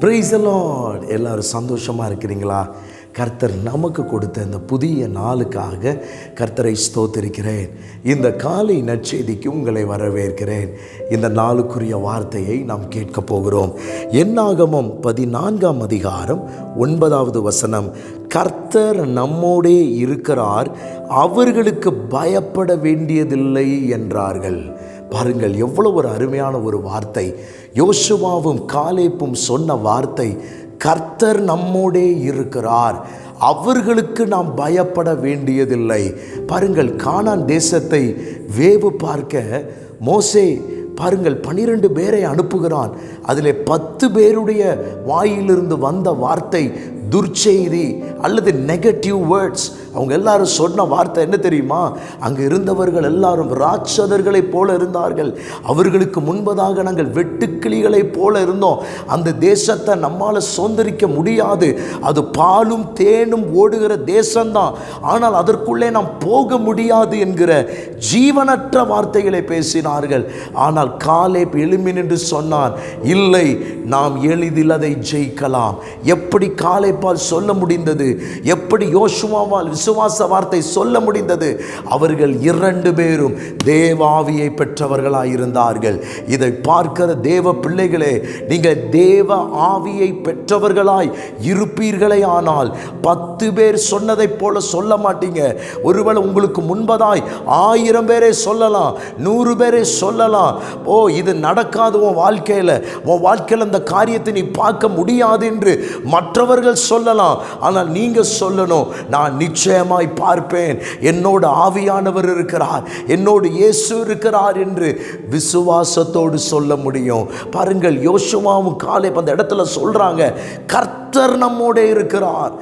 Price Lord எல்லாரும் சந்தோஷமாக இருக்கிறீங்களா? கர்த்தர் நமக்கு கொடுத்த இந்த புதிய நாளுக்காக கர்த்தரை ஸ்தோத்திருக்கிறேன். இந்த காலை நற்செய்திக்கு உங்களை வரவேற்கிறேன். இந்த நாளுக்குரிய வார்த்தையை நாம் கேட்கப் போகிறோம். என்னாகமம் பதினான்காம் அதிகாரம் ஒன்பதாவது வசனம். கர்த்தர் நம்மோடே இருக்கிறார் அவர்களுக்கு பயப்பட வேண்டியதில்லை என்றார்கள். பாருங்கள் எவ்வளவு ஒரு அருமையான ஒரு வார்த்தை. யோசுவாவும் காலேப்பும் சொன்ன வார்த்தை கர்த்தர் நம்மோடே இருக்கிறார். அவர்களுக்கு நாம் பயப்பட வேண்டியதில்லை. பாருங்கள் காணான் தேசத்தை வேவு பார்க்க மோசே பாருங்கள் பனிரெண்டு பேரை அனுப்புகிறான். அதில் பத்து பேருடைய வாயிலிருந்து வந்த வார்த்தை துர்ச்செய்தி அல்லது நெகட்டிவ் வேர்ட்ஸ் அவங்க எல்லாரும் சொன்ன வார்த்தை என்ன தெரியுமா? அங்கே இருந்தவர்கள் எல்லாரும் ராட்சதர்களைப் போல இருந்தார்கள். அவர்களுக்கு முன்பதாக நாங்கள் வெட்டுக்கிளிகளைப் போல இருந்தோம். அந்த தேசத்தை நம்மால் சுதந்திரிக்க முடியாது. அது பாலும் தேனும் ஓடுகிற தேசம்தான். ஆனால் அதற்குள்ளே நாம் போக முடியாது என்கிற ஜீவனற்ற வார்த்தைகளை பேசினார்கள். ஆனால் காலே எழுமின் என்று சொன்னான் இல்லை நாம் எளிதில் அதை ஜெயிக்கலாம். எப்படி காலைப்பால் சொல்ல முடிந்தது? எப்படி யோசுவாவால் விசுவாச வார்த்தை சொல்ல முடிந்தது? அவர்கள் இரண்டு பேரும் தேவாவியை பெற்றவர்களாய் இருந்தார்கள் இதை பார்க்கிற தேவ பிள்ளைகளே நீங்கள் தேவ ஆவியை பெற்றவர்களாய் இருப்பீர்களே ஆனால் பத்து பேர் சொன்னதைப் போல சொல்ல மாட்டீங்க. ஒருவேளை உங்களுக்கு முன்பதாய் ஆயிரம் பேரை சொல்லலாம் நூறு பேரை சொல்லலாம். ஓ இது நடக்காது உன் வாழ்க்கையில். உன் வாழ்க்கையில் அந்த காரியத்தை நீ பார்க்க முடியாது என்று மற்றவர்கள் சொல்லலாம். ஆனால் நீங்கள் சொல்லணும் நான் நிச்சயமாய் பார்ப்பேன். என்னோட ஆவியானவர் இருக்கிறார். என்னோடு இயேசு இருக்கிறார் என்று விசுவாசத்தோடு சொல்ல முடியும். பாருங்கள் யோசுவாவும் காலை அந்த இடத்துல சொல்கிறாங்க கர்த்தர் நம்மோட இருக்கிறார்.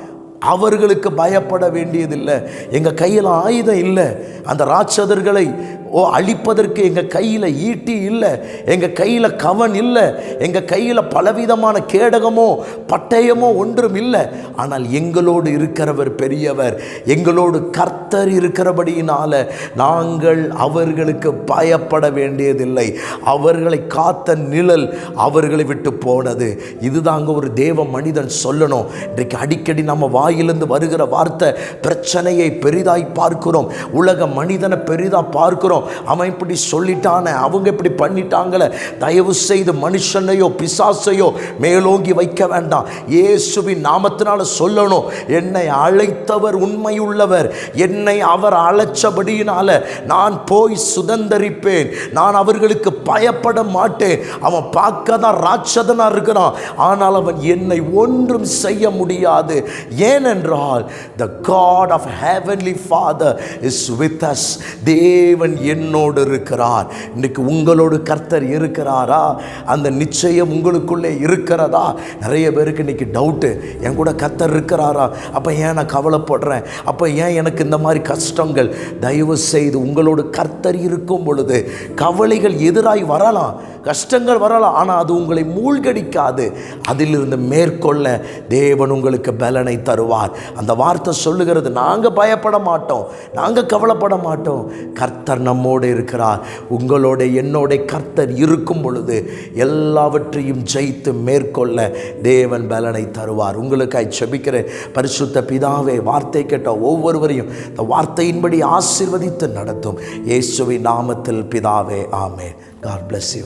அவர்களுக்கு பயப்பட வேண்டியதில்லை. எங்கள் கையில் ஆயுதம் இல்லை. அந்த ராட்சதர்களை ஓ அழிப்பதற்கு எங்கள் கையில் ஈட்டி இல்லை எங்கள் கையில் கவன் இல்லை எங்கள் கையில் பலவிதமான கேடகமோ பட்டயமோ ஒன்றும் இல்லை. ஆனால் எங்களோடு இருக்கிறவர் பெரியவர். எங்களோடு கர்த்தர் இருக்கிறபடியினால நாங்கள் அவர்களுக்கு பயப்பட வேண்டியதில்லை. அவர்களை காத்த நிழல் அவர்களை விட்டு போனது. இதுதாங்க ஒரு தேவ மனிதன் சொல்லணும். இன்றைக்கு அடிக்கடி நம்ம வாயிலிருந்து வருகிற வார்த்தை பிரச்சனையை பெரிதாய் பார்க்கிறோம். உலக மனிதனை பெரிதாக பார்க்கிறோம். அவன் இப்படி சொல்லிட்டானே அவங்க இப்படி பண்ணிட்டாங்களே. தயவு செய்து மனுஷனையோ பிசாசையோ மேலோங்கி வைக்க வேண்டாம். இயேசுவின் நாமத்தினால சொல்லணும் என்னை அழைத்தவர் உண்மையுள்ளவர். என்னை அவர் அழைச்சபடியினால நான் போய் சுதந்தரிப்பேன். நான் அவர்களுக்கு பயப்பட மாட்டேன். அவன் பார்க்க தான் ராட்சதனா இருக்கிறான். ஆனால் அவன் என்னை ஒன்றும் செய்ய முடியாது. ஏனென்றால் the God of heavenly father is with us தேவன் என்னோடு இருக்கிறார். இன்றைக்கு உங்களோடு கர்த்தர் இருக்கிறாரா? அந்த நிச்சயம் உங்களுக்குள்ளே இருக்கிறதா? நிறைய பேருக்கு இன்றைக்கி டவுட்டு என் கூட கர்த்தர் இருக்கிறாரா? அப்போ ஏன் நான் கவலைப்படுறேன்? அப்போ ஏன் எனக்கு இந்த மாதிரி கஷ்டங்கள்? தயவு செய்து உங்களோடு கர்த்தர் இருக்கும் பொழுது கவலைகள் எதிராய் வரலாம். கஷ்டங்கள் வரலாம். ஆனால் அது உங்களை மூழ்கடிக்காது. அதிலிருந்து மேற்கொள்ள தேவன் உங்களுக்கு பலனை தருவார். அந்த வார்த்தை சொல்லுகிறது நாங்கள் பயப்பட மாட்டோம். நாங்கள் கவலைப்பட மாட்டோம். கர்த்தர் நம் நம்மோடு இருக்கிறார். உங்களோட என்னோட கர்த்தர் இருக்கும் பொழுது எல்லாவற்றையும் ஜெயித்து மேற்கொள்ள தேவன் பலனை தருவார். உங்களுக்காய் செபிக்கிற பரிசுத்த பிதாவே வார்த்தை கேட்ட ஒவ்வொருவரையும் இந்த வார்த்தையின்படி ஆசிர்வதித்து நடத்தும். இயேசுவின் நாமத்தில் பிதாவே ஆமே காட் பிளஸ் யூ